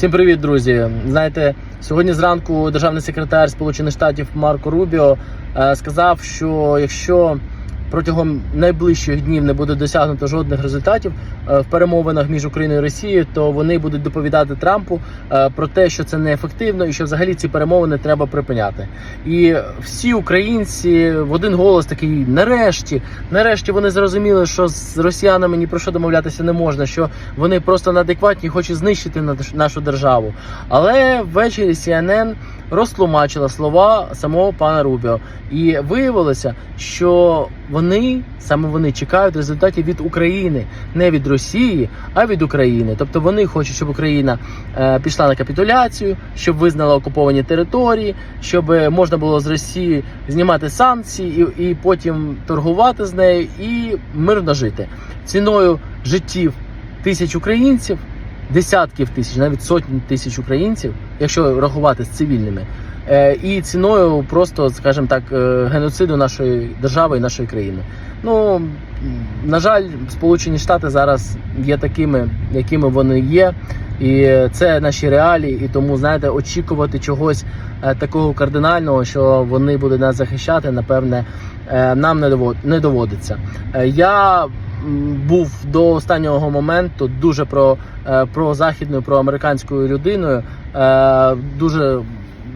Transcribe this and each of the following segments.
Всім привіт, друзі. Знаєте, сьогодні зранку державний секретар Сполучених Штатів Марко Рубіо е, сказав, що якщо протягом найближчих днів не буде досягнуто жодних результатів е, в перемовинах між Україною і Росією, то вони будуть доповідати Трампу е, про те, що це неефективно і що взагалі ці перемовини треба припиняти. І всі українці в один голос такий нарешті, нарешті вони зрозуміли, що з росіянами ні про що домовлятися не можна, що вони просто неадекватні, хочуть знищити нашу державу. Але ввечері CNN розтлумачила слова самого пана Рубіо, і виявилося, що вони саме вони чекають результатів від України, не від Росії, а від України. Тобто вони хочуть, щоб Україна е, пішла на капітуляцію, щоб визнала окуповані території, щоб е, можна було з Росії знімати санкції і, і потім торгувати з нею і мирно жити ціною життів тисяч українців, десятків тисяч, навіть сотні тисяч українців, якщо рахувати з цивільними, і ціною просто, скажімо так, е, геноциду нашої держави і нашої країни. Ну на жаль, Сполучені Штати зараз є такими, якими вони є. І це наші реалії, і тому знаєте, очікувати чогось е, такого кардинального, що вони будуть нас захищати, напевне, е, нам не довод- доводиться. Е, Я був до останнього моменту дуже про, е, про західною, про американською людиною. Е, Дуже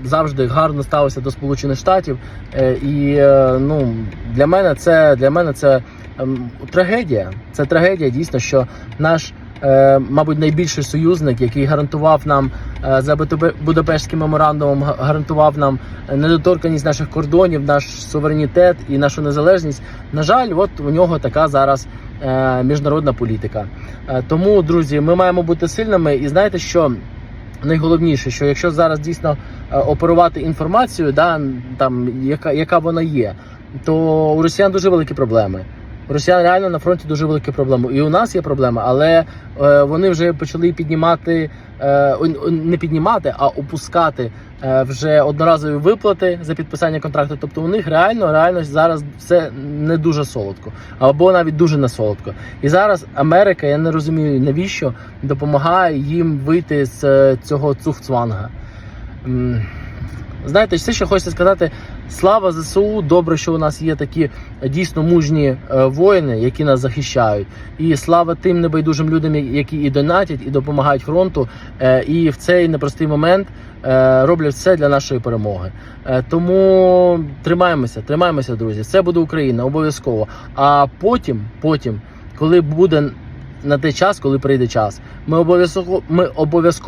завжди гарно ставився до Сполучених Штатів. Е, І е, ну для мене це для мене це ем, трагедія. Це трагедія дійсно, що наш. е, Мабуть, найбільший союзник, який гарантував нам за Будапе- Будапештським меморандумом, гарантував нам недоторканість наших кордонів, наш суверенітет і нашу незалежність. На жаль, от у нього така зараз міжнародна політика. Тому, друзі, ми маємо бути сильними. І знаєте, що найголовніше, що якщо зараз дійсно е, оперувати інформацією, да, там яка, яка вона є, то у росіян дуже великі проблеми. Росіян реально на фронті дуже великі проблеми. І у нас є проблеми, але е, вони вже почали піднімати, е, не піднімати, а опускати е, вже одноразові виплати за підписання контракту. Тобто у них реально, реально зараз все не дуже солодко, або навіть дуже не солодко. І зараз Америка, я не розумію навіщо допомагає їм вийти з е, цього цуфцванга. М, Знаєте, все, що хочеться сказати, слава ЗСУ, добре, що у нас є такі е, дійсно мужні е, воїни, які нас захищають. І слава тим небайдужим людям, які і донатять, і допомагають фронту. е, І в цей непростий момент роблять все для нашої перемоги. Тому тримаємося, тримаємося, друзі. Це буде Україна, обов'язково. А потім, потім, коли буде на той час, коли прийде час, ми обов'язково ми обов'язково.